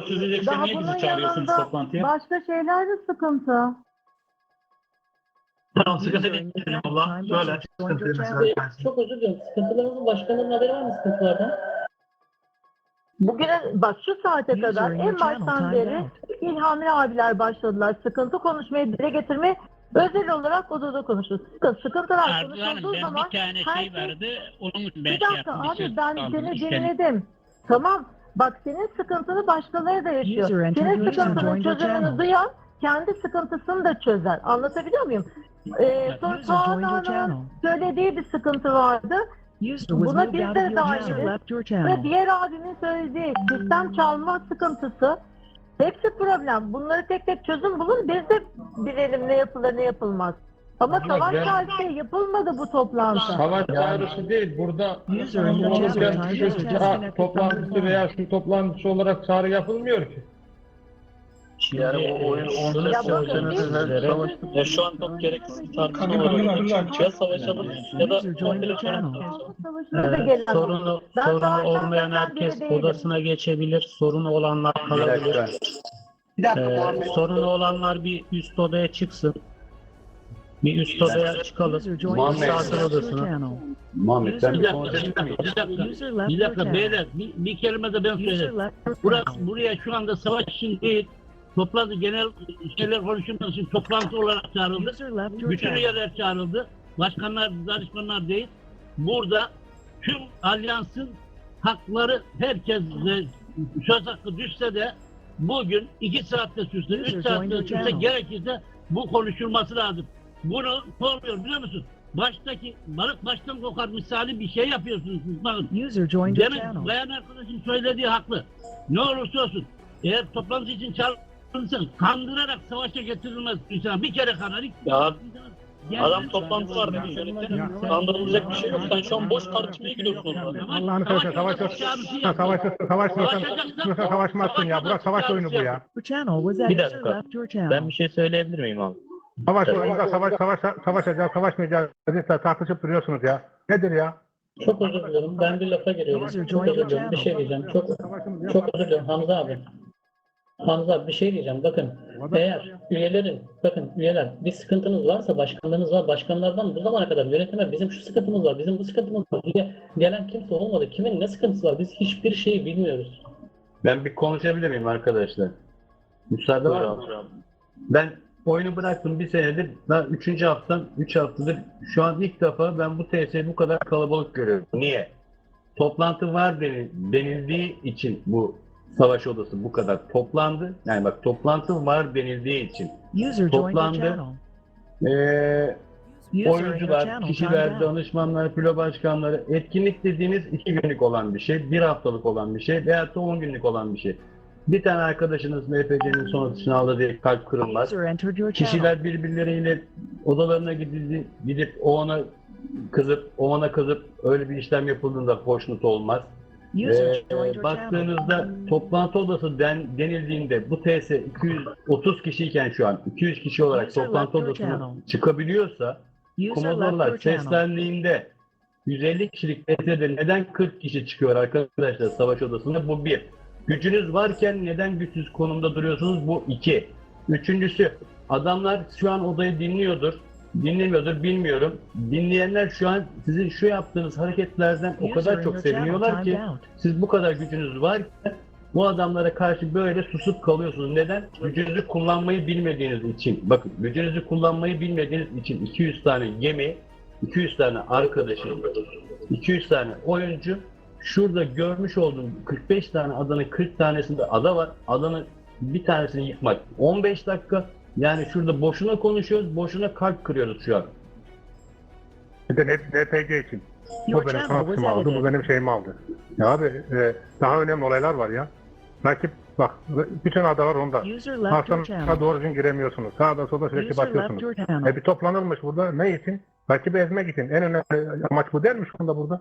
çözeceksen Daha niye bizi bunun çağırıyorsunuz yanında toplantıya? başka şeyler de sıkıntı. Tamam sıkıntı değil Allah. Söyle. Çok özür diliyorum. Sıkıntılarınızın başkanının haberi var mı sıkıntılardan? Bugüne bak şu saate User kadar in en your channel baştan timed beri abiler başladılar. Sıkıntı konuşmayı dile getirme özel olarak odada konuşuyoruz. Sıkıntı, sıkıntılar Arzu Hanım konuşulduğu ben zaman bir tane her şey şey- vardı. Onun için ben bir şey dakika yaptım. abi ben seni dinledim. Tamam bak senin sıkıntını başkaları da yaşıyor. Senin your çözümünü duyan kendi sıkıntısını da çözer. Anlatabiliyor muyum? Ee, sonra channel. söylediği bir sıkıntı vardı. Buna biz de dahiliz. Ve diğer abimin söylediği sistem çalma sıkıntısı hepsi problem. Bunları tek tek çözüm bulun. Biz de bilelim ne yapılır ne yapılmaz. Ama savaş tarihi yapılmadı bu toplantı. Savaş çağrısı değil. Burada sıra toplantısı veya şu toplantısı olarak çağrı yapılmıyor ki. Şimdi Yani e, o oyun şunu onda Ya bakın söyleyeceğim biz- sizlere. savaş Ya şu an çok gereksiz bir tartışma var. Ya savaşalım ya da sorunu, sorunu olmayan herkes odasına geçebilir. Sorunu olanlar Bir kalabilir. dakika. Ee, sorunu olanlar bir üst odaya çıksın. Bir üst odaya çıkalım. Channel. odasına. channel. Muhammed ben Bir dakika, bir dakika, bir dakika. User left Bir dakika channel. beyler bir, bir kelime de ben User söyleyeyim. Burası, channel. buraya şu anda savaş için değil, toplantı genel şeyler konuşulması için toplantı olarak çağrıldı. User left your Bütün channel. üyeler çağrıldı. Başkanlar, danışmanlar değil. Burada tüm alyansın hakları herkesle söz hakkı düşse de bugün iki saatte sürse, üç User saatte sürse channel. gerekirse bu konuşulması lazım. Bunu sormuyor biliyor musun? Baştaki balık baştan kokar misali bir şey yapıyorsunuz siz bakın. User joined your Demin channel. bayan arkadaşım söylediği haklı. Ne olursa olsun eğer toplantı için çağrılırsan kandırarak savaşa getirilmez insan. Bir kere kanar. Ya Adam toplantı var dedi yönetim. Kandırılacak bir şey yok. Sen şu an boş tartışmaya gidiyorsun. Allah'ını seversen savaş yok. Savaş savaşmıyorsan savaşmazsın ya. Bırak savaş oyunu bu ya. Bir dakika. Ben bir şey söyleyebilir miyim abi? Savaş oyununda savaş savaş savaşacağız, savaşmayacağız. Siz tartışıp duruyorsunuz ya. Nedir ya? Çok özür dilerim. Ben bir lafa giriyorum. Çok özür dilerim. Bir şey diyeceğim. Çok çok özür dilerim Hamza abi. Hamza abi bir şey diyeceğim. Bakın eğer üyelerin, bakın üyeler bir sıkıntınız varsa başkanlarınız var. Başkanlardan bu zamana kadar yönetime bizim şu sıkıntımız var, bizim bu sıkıntımız var diye gelen kimse olmadı. Kimin ne sıkıntısı var? Biz hiçbir şeyi bilmiyoruz. Ben bir konuşabilir miyim arkadaşlar? Müsaade var mı? Ben oyunu bıraktım bir senedir. Daha üçüncü haftam, üç haftadır. Şu an ilk defa ben bu TS'yi bu kadar kalabalık görüyorum. Niye? Toplantı var denil- denildiği için bu savaş odası bu kadar toplandı. Yani bak toplantı var denildiği için. User Toplandı. Ee, oyuncular, kişiler, danışmanlar, filo başkanları etkinlik dediğiniz iki günlük olan bir şey, bir haftalık olan bir şey veyahut da on günlük olan bir şey. Bir tane arkadaşınız MFC'nin son atışını aldı diye kalp kırılmaz. Kişiler birbirleriyle odalarına gidildi, gidip o ona kızıp, o ona kızıp öyle bir işlem yapıldığında hoşnut olmaz. Ee, baktığınızda toplantı odası den, denildiğinde bu TS 230 kişiyken şu an 200 kişi olarak User toplantı odasına çıkabiliyorsa Komodorlar seslendiğinde 150 kişilik TS'de neden 40 kişi çıkıyor arkadaşlar savaş odasında? Bu bir. Gücünüz varken neden güçsüz konumda duruyorsunuz? Bu iki. Üçüncüsü adamlar şu an odayı dinliyordur. Dinlemiyordur bilmiyorum. Dinleyenler şu an sizin şu yaptığınız hareketlerden o kadar çok seviniyorlar ki siz bu kadar gücünüz varken bu adamlara karşı böyle susup kalıyorsunuz. Neden? Gücünüzü kullanmayı bilmediğiniz için. Bakın gücünüzü kullanmayı bilmediğiniz için 200 tane gemi, 200 tane arkadaşım, 200 tane oyuncu şurada görmüş olduğum 45 tane adanın 40 tanesinde ada var. Adanın bir tanesini yıkmak 15 dakika. Yani şurada boşuna konuşuyoruz, boşuna kalp kırıyoruz şu an. Bir de NPG için. Bu benim was aldı, bu benim şeyimi aldı. Ya abi e, daha önemli olaylar var ya. Rakip bak bütün adalar onda. Channel. doğru düzgün giremiyorsunuz. Sağda solda sürekli your E bir toplanılmış burada ne için? Rakibi ezmek için. En önemli amaç bu değil mi şu anda burada?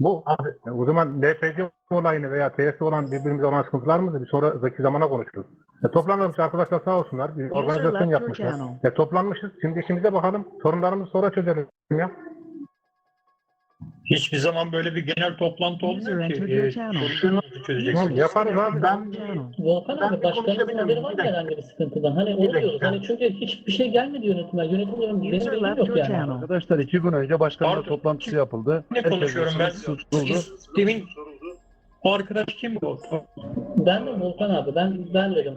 Bu. E, o zaman NPC olayını veya TS olan birbirimize olan sıkıntılar mı? Bir sonraki zamana konuşuruz. E, toplanılmış arkadaşlar sağ olsunlar. Bir organizasyon yapmışlar. E, toplanmışız. Şimdi işimize bakalım. Sorunlarımızı sonra çözelim ya. Hiçbir zaman böyle bir genel toplantı olmuyor ki. sorununuzu çözeceksiniz. Yaparız abi. Ben. Volkan Ben abi konuşabilir haberi var Bir mı herhangi bir sıkıntıdan? Hani dakika. Hani çünkü hiçbir şey gelmedi yönetime. Yönetim benim left yok yani. Arkadaşlar iki gün önce başkanlar Pardon. toplantısı yapıldı. Ne konuşuyorum ben? Demin o arkadaş kim bu? Ben de Volkan abi. Ben ben dedim.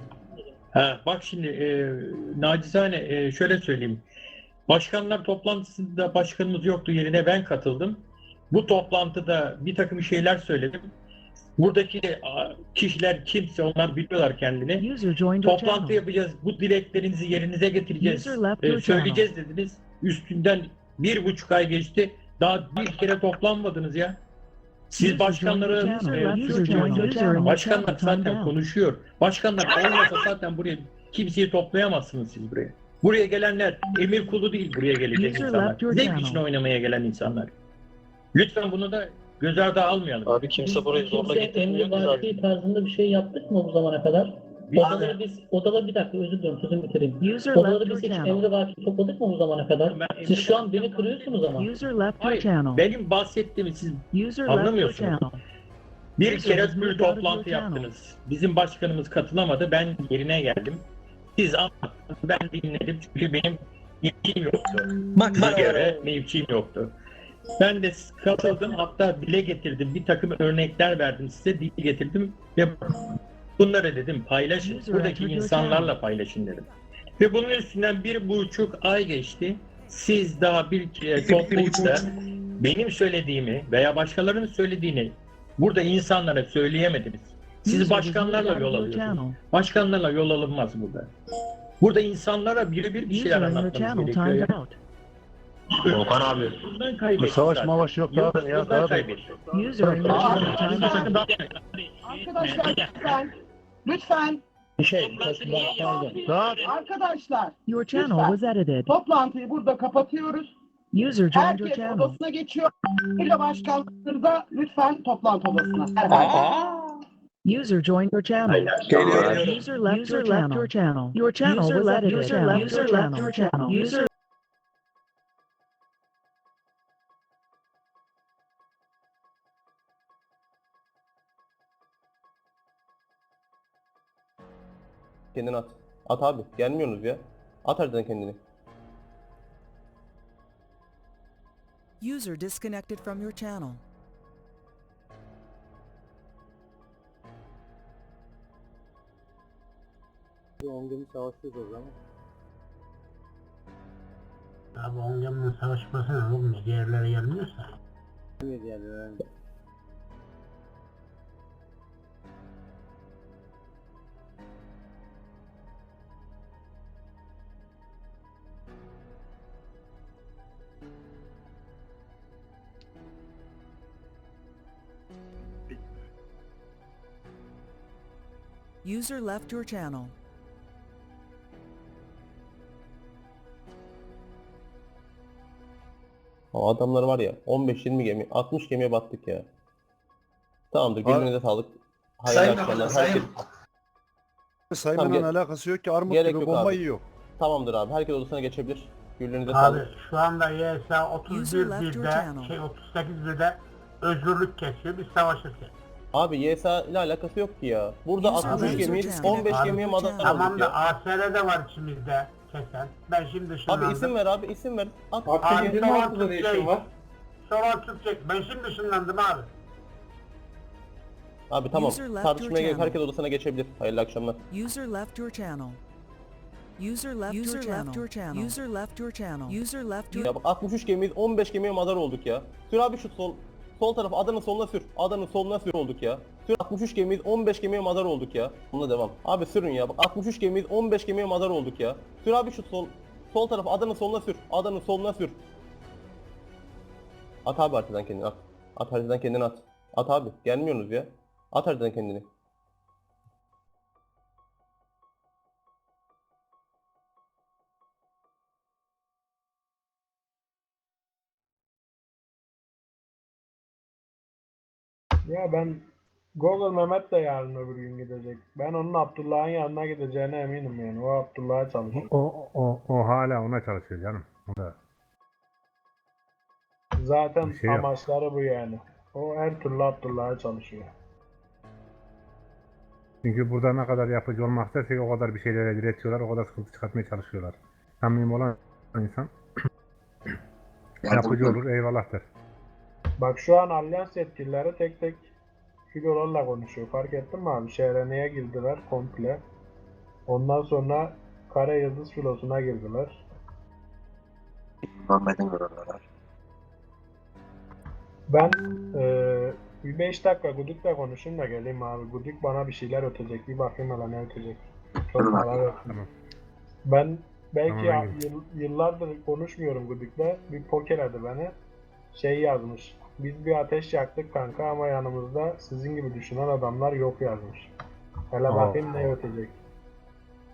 Ha, bak şimdi e, nacizane e, şöyle söyleyeyim. Başkanlar toplantısında başkanımız yoktu yerine ben katıldım. Bu toplantıda bir takım şeyler söyledim. Buradaki kişiler kimse onlar biliyorlar kendini. Toplantı yapacağız. Bu dileklerinizi yerinize getireceğiz. E, söyleyeceğiz dediniz. Üstünden bir buçuk ay geçti. Daha bir kere toplanmadınız ya. Siz başkanları e. Başkanlar zaten konuşuyor. Başkanlar olmasa zaten buraya kimseyi toplayamazsınız siz buraya. Buraya gelenler emir kulu değil buraya gelecek insanlar. Zevk için oynamaya gelen insanlar. Lütfen bunu da göz ardı almayalım. Abi kimse burayı zorla Kimse getirmiyor emri ki zaten. tarzında bir şey yaptık mı bu zamana kadar? Biz Odaları biz, odaları bir dakika özür diliyorum sözümü bitireyim. User left Odaları your biz hiç channel. emri vaki topladık mı bu zamana kadar? Ben Siz şu an beni kırıyorsunuz ama. User left your Hayır, channel. benim bahsettiğimi siz User left your anlamıyorsunuz. channel. bir User kere bir toplantı yaptınız. Bizim başkanımız katılamadı. Ben yerine geldim. Siz anlattınız. Ben dinledim. Çünkü benim mevkim yoktu. Bir kere mevkim yoktu. Ben de katıldım. Hatta dile getirdim. Bir takım örnekler verdim size. Dile getirdim ve bunları dedim paylaşın. Buradaki insanlarla paylaşın dedim. Ve bunun üstünden bir buçuk ay geçti. Siz daha bir kere toplayıp da benim söylediğimi veya başkalarının söylediğini burada insanlara söyleyemediniz. Siz başkanlarla yol alıyorsunuz. Başkanlarla yol alınmaz burada. Burada insanlara birebir bir User şeyler anlatmanız gerekiyor. ya. Volkan abi. Kaybettik Savaş mavaş yok zaten ya. Daha da kaybettik. User in your channel timed out. Arkadaşlar lütfen, lütfen Bir şey, daha arkadaşlar Your channel was edited. toplantıyı burada kapatıyoruz. User joined your Herkes channel. odasına geçiyor. Bir başkanları da lütfen toplantı odasına. User joined your channel. User left your left your channel. Your channel was edited. User left your channel. User Kendini at. At abi. Gelmiyorsunuz ya. At harbiden kendini. User disconnected from your channel. Abi ongemle savaşmasına oğlum diğerleri gelmiyorsa. User left your channel. O adamlar var ya 15-20 gemi 60 gemiye battık ya. Tamamdır. Gönlünüze sağlık. Hayırlı akşamlar. Herkes... saymanın Tamam, gel- alakası yok ki armut Gerek gibi yok bomba abi. yiyor. Tamamdır abi. Herkes odasına geçebilir. Gönlünüze Abi sağlık. şu anda YSA User 31 left your birde channel. şey 38 birde özgürlük kesiyor biz savaşırken. Abi YSA ile alakası yok ki ya. Burada User 60 left gemi your channel. 15 Abi, gemiye madalya Tamam olduk da ya. ASR'de var içimizde kesen. Ben şimdi Abi isim ver abi isim ver. At. Abi Solan Türkçe. Solan Türkçe. Ben şimdi ışınlandım abi. Abi tamam. User left your Tartışmaya gerek channel. herkes odasına geçebilir. Hayırlı akşamlar. User left your channel. User left your channel. your channel. User left your channel. User left your Ya bak 63 gemiyiz 15 gemiye madar olduk ya. Sür abi şu sol sol taraf adanın soluna sür. Adanın soluna sür olduk ya. Sür 63 gemiyiz 15 gemiye madar olduk ya. Bununla devam. Abi sürün ya. Bak 63 gemiyiz 15 gemiye madar olduk ya. Sür abi şu sol sol taraf adanın soluna sür. Adanın soluna sür. At abi haritadan kendini at. At haritadan kendini at. At abi. Gelmiyorsunuz ya. At haritadan kendini. Ya ben Google Mehmet de yarın öbür gün gidecek. Ben onun Abdullah'ın yanına gideceğine eminim yani. O Abdullah'a çalışıyor. O, o, o hala ona çalışıyor canım. O da. Zaten Bir şey yok. amaçları bu yani. O her türlü Abdullah'a çalışıyor. Çünkü burada ne kadar yapıcı olmak isterse o kadar bir şeylere diretiyorlar, o kadar sıkıntı çıkartmaya çalışıyorlar. Samimi olan insan yapıcı olur, eyvallah der. Bak şu an Alyans yetkilileri tek tek filolarla konuşuyor. Fark ettin mi abi? Şehrene'ye girdiler komple. Ondan sonra Kara Yıldız filosuna girdiler. Muhammed'in oralar. Ben eee bir 5 dakika Gudik'le konuşayım da geleyim abi. Gudik bana bir şeyler ötecek. Bir bakayım hele ne ötecek. Çok. Tamam. Ben belki Tamam, ya- yıllardır konuşmuyorum Gudik'le. Bir pokerladı beni. Şey yazmış. Biz bir ateş yaktık kanka ama yanımızda sizin gibi düşünen adamlar yok yazmış. Hele Aa. bakayım ne ötecek.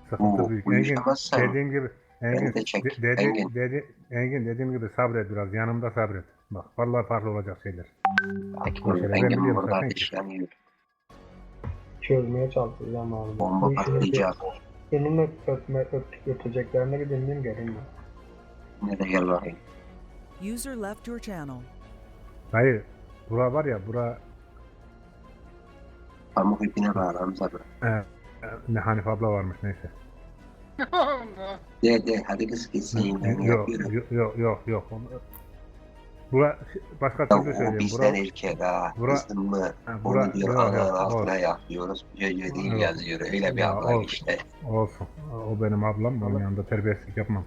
Sıkıntı büyük. Engin, dediğim gibi, Engin, de dedi, Engin. dedi, Engin dediğim gibi sabret biraz, yanımda sabret. Bak, vallahi farklı olacak şeyler. Engin biliyorum burada ateşleniyor. Çözmeye çalışacağım abi. Bomba patlayacak. Şunun ötme, öt, öteceklerini bir dinleyeyim geleyim ben. Ne de gel bakayım. User left your channel. Hayır, bura var ya, bura Pamuk ipine bağlı Hamza bro. e, e, ne Hanif abla varmış neyse. De de hadi kız gitsin ben Yok, yapıyorum. yok, yok, yok, yok. Onu- Bura, başka Ya türlü o söyleyeyim. bizden Bura, erkek ha. bura- Kızdın mı? ha, bura, Onu diyor yok, ananın yok, altına yaklıyoruz. Çocuğu değil Yok. yazıyor. Öyle bir Ya, abla olsun. işte. olsun. O benim ablam, onun yanında terbiyesizlik yapmam.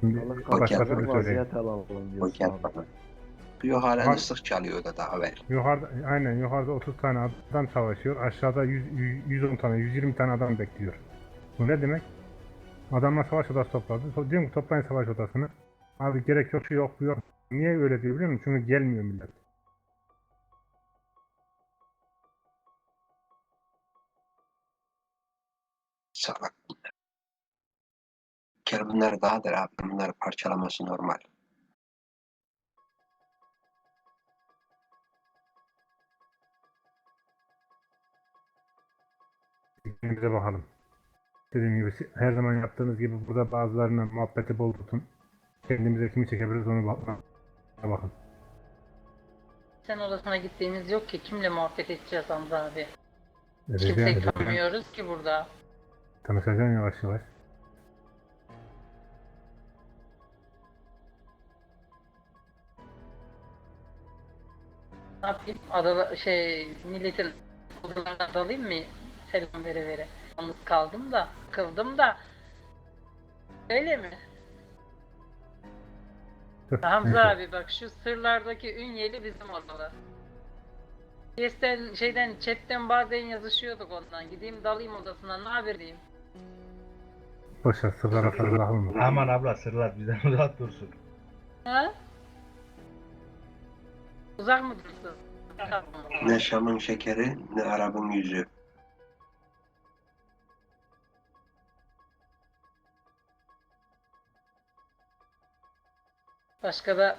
Şimdi başka türlü söyleyeyim. Poker falan. Diyor halen Bak- ıslık çalıyor da daha ver. Yukarıda, aynen yukarıda 30 tane adam savaşıyor. Aşağıda 100, 110 tane, 120 tane adam bekliyor. Bu ne demek? Adamlar savaş odası topladı. So- Diyorum ki toplayın savaş odasını. Abi gerek yok, şu yok, bu yok. Niye öyle diyor biliyor musun? Çünkü gelmiyor millet. Salak bunlar. Bir kere bunlar dağdır abi. Bunları parçalaması normal. Bize bakalım. Dediğim gibi her zaman yaptığınız gibi burada bazılarına muhabbeti bol tutun. Kendimize kimi çekebiliriz onu bak- bakın. Sen odasına gittiğimiz yok ki. Kimle muhabbet edeceğiz Hamza abi? Edeceğim, Kimseyi edeceğim. tanımıyoruz ki burada. Tanışacağım yavaş yavaş. Ne yapayım? Adada şey milletin odalarına dalayım mı? Selam vere vere. Yalnız kaldım da, kıldım da. Öyle mi? Hamza abi bak şu sırlardaki ünyeli bizim odalı. Sesten, şeyden, chatten bazen yazışıyorduk ondan. Gideyim dalayım odasına ne haber diyeyim. Boşver sırlara sarılalım. Aman abla sırlar bizden uzak dursun. Ha? Uzak mı dursun? Ne Şam'ın şekeri ne Arap'ın yüzü. Başka da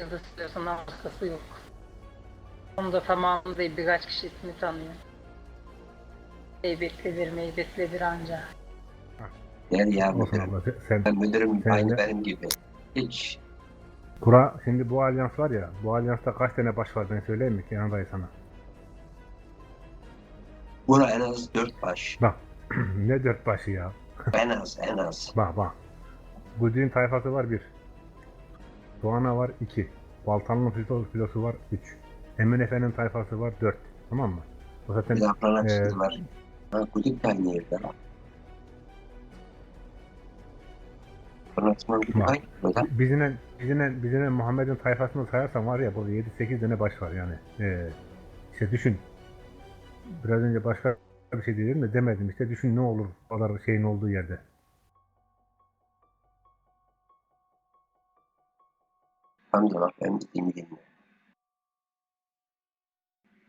yıldız diyorsundan başkası yok. Onu da tamamı değil birkaç kişi ismi tanıyor. Heybetli bir meybetli bir anca. Gel ya müdürüm. sen, Ben müdürüm Sen aynı de- benim gibi. Hiç Bura, şimdi bu alyans var ya, bu alyansta kaç tane baş var ben söyleyeyim mi ki yanındayız sana. bura en az dört baş. Bak, ne dört başı ya. En az en az. Bak bak. Gudin tayfası var bir. Doğan'a var iki. Baltanlı filo, filosu var üç. Emin Efe'nin tayfası var dört. Tamam mı? O zaten Bir de Afran Ee, var. Ha de aynı yerde Bak. aynı yerde. bizine, bizine, bizine Muhammed'in tayfasını sayarsan var ya burada 7-8 tane baş var yani. Ee, işte düşün. Biraz önce başka bir şey dedim de demedim işte düşün ne olur kadar şeyin olduğu yerde. Hamza bak ben dediğimi dinle.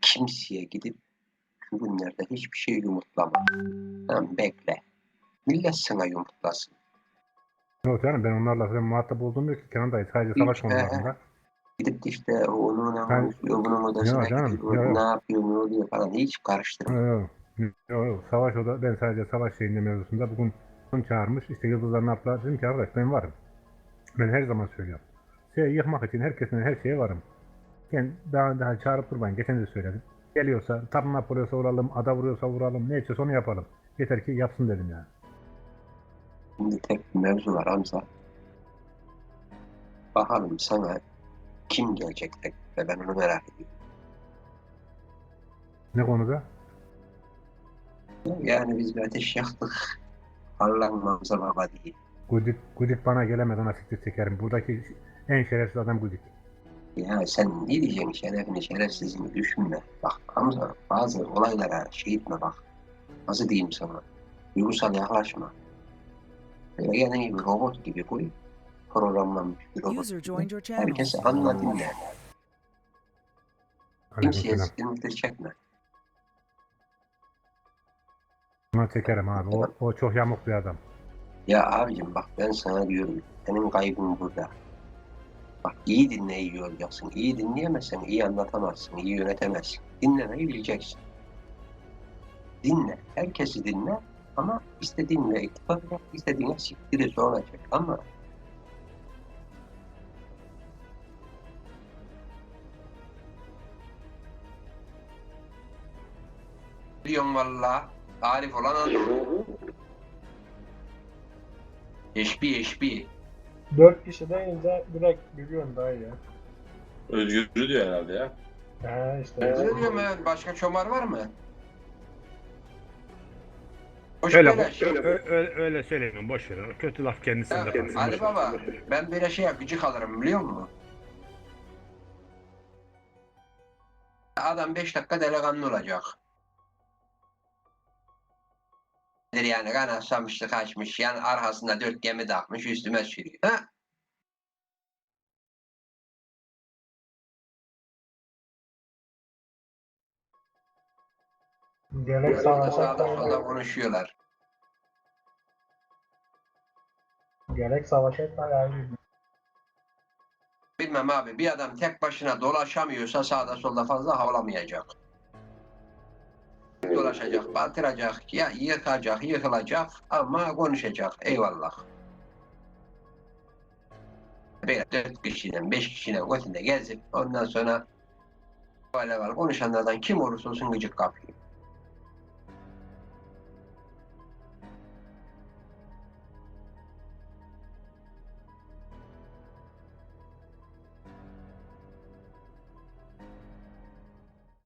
Kimseye gidip şu günlerde hiçbir şey yumurtlama. Tamam bekle. Millet sana yumurtlasın. Yok canım ben onlarla falan muhatap olduğum yok ki Kenan'dayız sadece savaş konularında. Gidip işte onun Ben- konuşuyor, bunun odasına Yok canım, gidiyor, yok, ne yapıyor, ne oluyor falan hiç karıştırma. Yok yok. Yok. Savaş oda ben sadece savaş şeyinde mevzusunda bugün çağırmış işte yıldızlar ne yaptılar dedim ki arkadaş ben varım. Ben her zaman söylüyorum. Şey yıkmak için herkesin her şeye varım. Yani daha daha çağırıp durmayın. Geçen de söyledim. Geliyorsa, tarına vuruyorsa vuralım, ada vuruyorsa vuralım, ne istiyorsa onu yapalım. Yeter ki yapsın dedim yani. Şimdi tek bir mevzu var Hamza. Bakalım sana kim gelecek tek ve ben onu merak ediyorum. Ne konuda? Yani biz bir ateş yaktık. Allah'ın Hamza baba diye. Gudik, Gudik bana gelemeden asiktir çekerim. Buradaki en şerefsiz adam Gudik. Ya sen ne diyeceksin şerefini şerefsizliğini düşünme. Bak Hamza bazı olaylara şey etme bak. Nasıl diyeyim sana? Duygusal yaklaşma. Böyle kendini gibi robot gibi koy. Programlanmış bir robot User gibi. joined your channel. Herkese anla dinle. Kimseye sıkıntı çekme. Buna çekerim abi. O, o çok yamuk bir adam. Ya abicim bak ben sana diyorum. Senin kaybın burada. Bak iyi dinle iyi olacaksın. İyi dinleyemezsen iyi anlatamazsın. iyi yönetemezsin. Dinlemeyi bileceksin. Dinle. Herkesi dinle. Ama istediğinle ittifak yap. istediğine siktiri olacak. Ama Diyorum valla. Arif olan adam. Eşbi eşbi. Dört kişi deyince direkt biliyorsun daha iyi ya. Özgürlü diyor herhalde ya. Ha işte. Ne diyorum ya? Başka çomar var mı? Hoş Öyle, beleş. öyle, öyle, öyle söylemeyin. Boş verin. O Kötü laf kendisinde Ya, kalsın. Ali boş ver. Baba, ben böyle şey gıcık alırım biliyor musun? Adam 5 dakika delikanlı olacak. Yani kan asamıştı kaçmış, yan arkasında dört gemi takmış üstüme sürüyor. Ha? Gerek Sağda solda konuşuyorlar. gerek savaş etme ayrı. Bilmem abi bir adam tek başına dolaşamıyorsa sağda solda fazla havlamayacak. Dolaşacak, batıracak, ya yıkacak, yıkılacak ama konuşacak. Eyvallah. Böyle dört kişiden, beş kişiden götünde gezip ondan sonra konuşanlardan kim olursa olsun gıcık kapıyor.